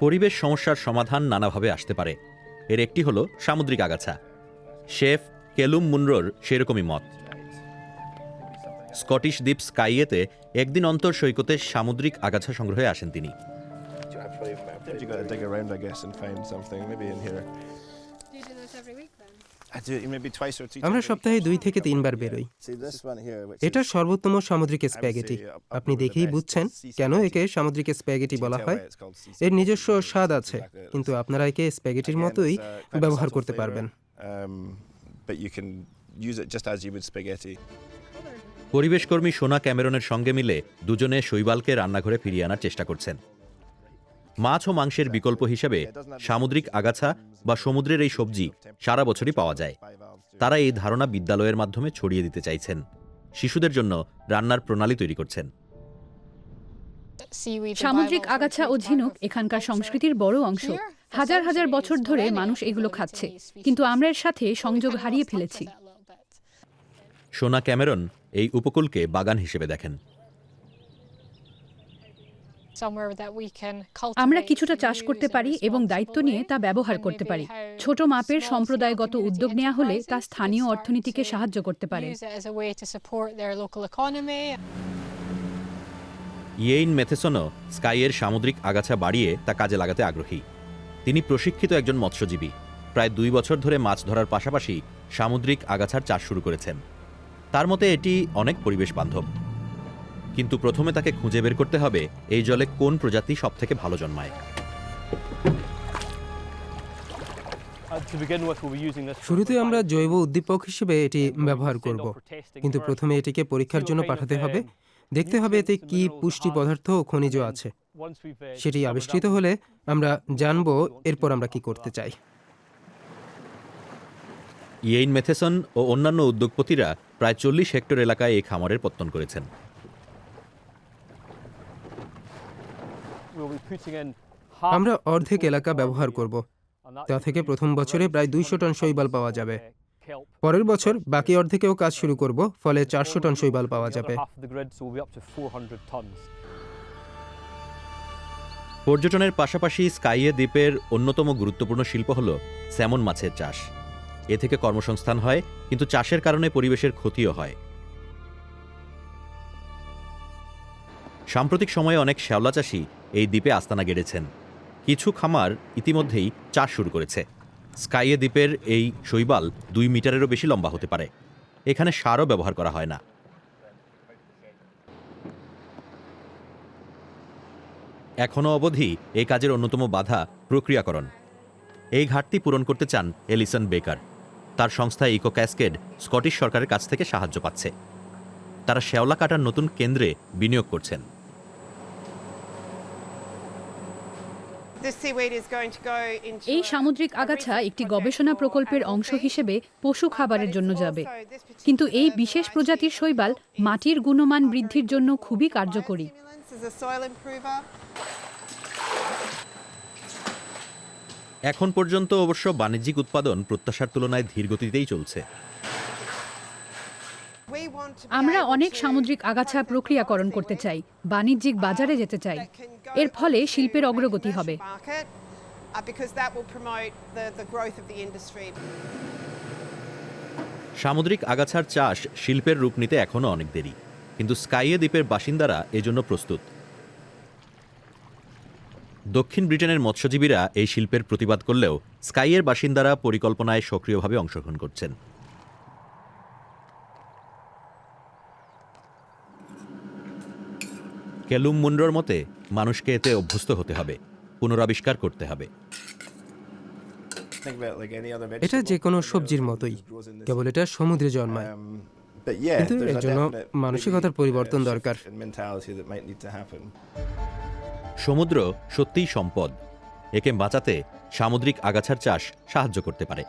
পরিবেশ সমস্যার সমাধান নানাভাবে আসতে পারে। এর একটি হলো সামুদ্রিক আগাছা। শেফ কেলুম মুনরোর সেরকমই মত। স্কটিশ দ্বীপ স্কাইয়েতে একদিন অন্তর সৈকতে সামুদ্রিক আগাছা সংগ্রহে আসেন তিনি। আমরা. সপ্তাহে দুই থেকে তিনবার বেরোই। এটা সর্বোত্তম সামুদ্রিক স্প্যাগেটি। আপনি দেখেই বুঝছেন কেন একে সামুদ্রিক স্প্যাগেটি বলা হয়। এর নিজস্ব স্বাদ আছে কিন্তু আপনারা একে স্প্যাগেটির মতোই uh, ব্যবহার করতে পারবেন। um. পরিবেশকর্মী সোনা ক্যামেরনের সঙ্গে মিলে দুজনে শৈবালকে রান্নাঘরে ফিরিয়ে আনার চেষ্টা করছেন। মাছ ও মাংসের বিকল্প হিসেবে সামুদ্রিক আগাছা বা সমুদ্রের এই সবজি সারা বছরই পাওয়া যায়। তারা এই ধারণা বিদ্যালয়ের মাধ্যমে ছড়িয়ে দিতে চাইছেন। শিশুদের জন্য রান্নার প্রণালী তৈরি করছেন। সামুদ্রিক আগাছা ও ঝিনুক এখানকার সংস্কৃতির বড় অংশ। হাজার হাজার বছর ধরে মানুষ এগুলো খাচ্ছে কিন্তু আমরা এর সাথে সংযোগ হারিয়ে ফেলেছি। সোনা ক্যামেরন এই উপকূলকে বাগান হিসেবে দেখেন। আমরা কিছুটা চাষ করতে পারি এবং দায়িত্ব নিয়ে তা ব্যবহার করতে পারি। ছোট মাপের সম্প্রদায়গত উদ্যোগ নেওয়া হলে তা স্থানীয় অর্থনীতিকে সাহায্য করতে পারে। ইয়েইন মেথেসনও স্কাইয়ের সামুদ্রিক আগাছা বাড়িয়ে তা কাজে লাগাতে আগ্রহী। তিনি প্রশিক্ষিত একজন মৎস্যজীবী। প্রায় দুই বছর ধরে মাছ ধরার পাশাপাশি সামুদ্রিক আগাছার চাষ শুরু করেছেন। তার মতে এটি অনেক পরিবেশ বান্ধব কিন্তু প্রথমে তাকে খুঁজে বের করতে হবে এই জলে কোন প্রজাতি সবথেকে ভালো জন্মায়। শুরুতে আমরা জৈব উদ্দীপক হিসেবে এটি ব্যবহার করব কিন্তু প্রথমে এটিকে পরীক্ষার জন্য পাঠাতে হবে। দেখতে হবে এতে কি পুষ্টি পদার্থ ও খনিজ আছে। সেটি আবিষ্কৃত হলে আমরা জানব এরপর আমরা কি করতে চাই। ইয়েইন মেথেসন ও অন্যান্য উদ্যোগপতিরা প্রায় চল্লিশ হেক্টর এলাকায় এই খামারের পত্তন করেছেন। আমরা অর্ধেক এলাকা ব্যবহার করব। তা থেকে প্রথম বছরে প্রায় দুইশো টন শৈবাল পাওয়া যাবে। পরের বছর বাকি অর্ধেকেও কাজ শুরু করব ফলে চারশো টন শৈবাল পাওয়া যাবে। পর্যটনের পাশাপাশি স্কাইয়ে দ্বীপের অন্যতম গুরুত্বপূর্ণ শিল্প হল স্যামন মাছের চাষ। এ থেকে কর্মসংস্থান হয় কিন্তু চাষের কারণে পরিবেশের ক্ষতিও হয়। সাম্প্রতিক সময়ে অনেক শ্যাওলা চাষি এই দ্বীপে আস্তানা গেড়েছেন। কিছু খামার ইতিমধ্যেই চাষ শুরু করেছে। স্কাইয়ে দ্বীপের এই শৈবাল দুই মিটারেরও বেশি লম্বা হতে পারে। এখানে সারও ব্যবহার করা হয় না। এখনও অবধি এই কাজের অন্যতম বাধা প্রক্রিয়াকরণ। এই ঘাটতি পূরণ করতে চান এলিসন বেকার। তার সংস্থা ইকো ক্যাসকেড স্কটিশ সরকারের কাছ থেকে সাহায্য পাচ্ছে। তারা শ্যাওলা কাটার নতুন কেন্দ্রে বিনিয়োগ করছেন। এই সামুদ্রিক আগাছা একটি গবেষণা প্রকল্পের অংশ হিসেবে পশু খাবারের জন্য যাবে। কিন্তু এই বিশেষ প্রজাতির শৈবাল মাটির গুণমান বৃদ্ধির জন্য খুবই কার্যকরী। এখন পর্যন্ত অবশ্য বাণিজ্যিক উৎপাদন প্রত্যাশার তুলনায় ধীর গতিতেই চলছে। আমরা অনেক সামুদ্রিক আগাছা প্রক্রিয়াকরণ করতে চাই বাণিজ্যিক বাজারে যেতে চাই। এর ফলে শিল্পের অগ্রগতি হবে। সামুদ্রিক আগাছার চাষ শিল্পের রূপ নিতে এখনও অনেক দেরি। কিন্তু স্কাইয়ে দ্বীপের বাসিন্দারা এজন্য প্রস্তুত। দক্ষিণ ব্রিটেনের মৎস্যজীবীরা এই শিল্পের প্রতিবাদ করলেও স্কাইয়ের বাসিন্দারা পরিকল্পনায় সক্রিয়ভাবে অংশগ্রহণ করছেন। কেলুম মুন্ড্রোর মতে মানুষকে এতে অভ্যস্ত হতে হবে পুনরাবিষ্কার করতে হবে এটা যে কোনো সবজির মতোই কেবল এটা সমুদ্রে জন্মায় Um, কিন্তু এর জন্য মানসিকতার পরিবর্তন uh, দরকার। to happen. সমুদ্র সত্যিই সম্পদ একে বাঁচাতে সামুদ্রিক আগাছার চাষ সাহায্য করতে পারে